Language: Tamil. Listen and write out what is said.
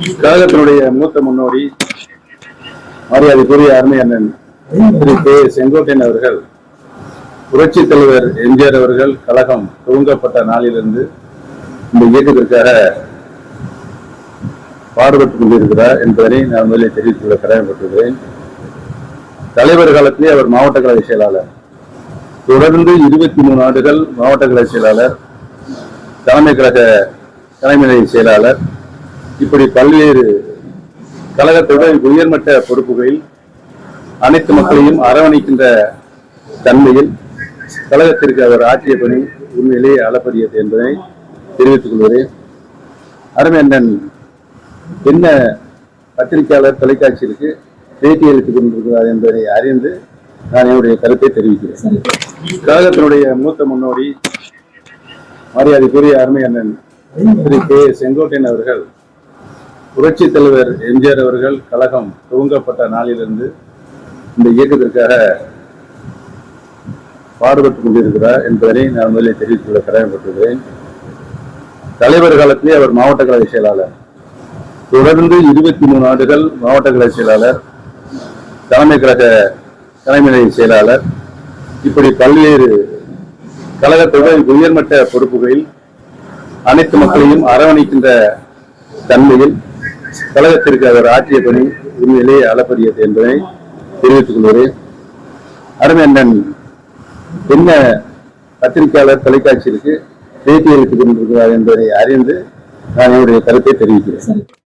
கழகத்தினுடைய மூத்த முன்னோடி மரியாதைக்குரிய அருமை அண்ணன் திரு கே செங்கோட்டையன் அவர்கள் புரட்சி தலைவர் எம்ஜிஆர் அவர்கள் கழகம் துவங்கப்பட்ட நாளிலிருந்து இந்த இயக்கத்திற்காக பாடுபட்டுக் கொண்டிருக்கிறார் என்பதனை நான் முதலில் தெரிவித்துக் கொள்ள தலைவர் காலத்திலே அவர் மாவட்ட கழக செயலாளர். தொடர்ந்து இருபத்தி மூணு ஆண்டுகள் மாவட்ட கழக செயலாளர் தலைமை கழக தலைமை செயலாளர் இப்படி பல்வேறு கழகத்தோட உயர்மட்ட பொறுப்புகளில் அனைத்து மக்களையும் அரவணைக்கின்ற தன்மையில் கழகத்திற்கு அவர் ஆற்றிய பணி உண்மையிலேயே அளப்பரியது என்பதை தெரிவித்துக் கொள்கிறேன். அரவேந்தன் என்ன பத்திரிகையாளர் தொலைக்காட்சியிற்கு பேட்டி அளித்துக் கொண்டிருக்கிறார் என்பதை அறிந்து நான் என்னுடைய கருத்தை தெரிவிக்கிறேன். கழகத்தினுடைய மூத்த முன்னோடி மரியாதைக்குரிய அருமை அண்ணன் திரு கே செங்கோட்டையன் அவர்கள் புரட்சி தலைவர் எம்ஜிஆர் அவர்கள் கழகம் துவங்கப்பட்ட நாளிலிருந்து இந்த இயக்கத்திற்காக பாடுபட்டுக் கொண்டிருக்கிறார் என்பதனை நான் முதலில் தெரிவித்துள்ள கடமைப்பட்டுகிறேன் தலைவர் காலத்திலே அவர் மாவட்ட கழக செயலாளர். தொடர்ந்து இருபத்தி மூணு ஆண்டுகள் மாவட்ட கழக செயலாளர் தலைமை கழக தலைமை செயலாளர். இப்படி பல்வேறு கழகத்தோட உயர்மட்ட பொறுப்புகளில் அனைத்து மக்களையும் அரவணைக்கின்ற தன்மையில் கழகத்திற்கு அவர் ஆற்றிய பணி உண்மையிலேயே அளப்பரியது என்பதை தெரிவித்துக் கொள்கிறேன். அருமை என்ன பத்திரிகையாளர் தொலைக்காட்சியிற்கு பேட்டி அளித்துக் கொண்டிருக்கிறார் என்பதை அறிந்து நான் என்னுடைய கருத்தை தெரிவிக்கிறேன்.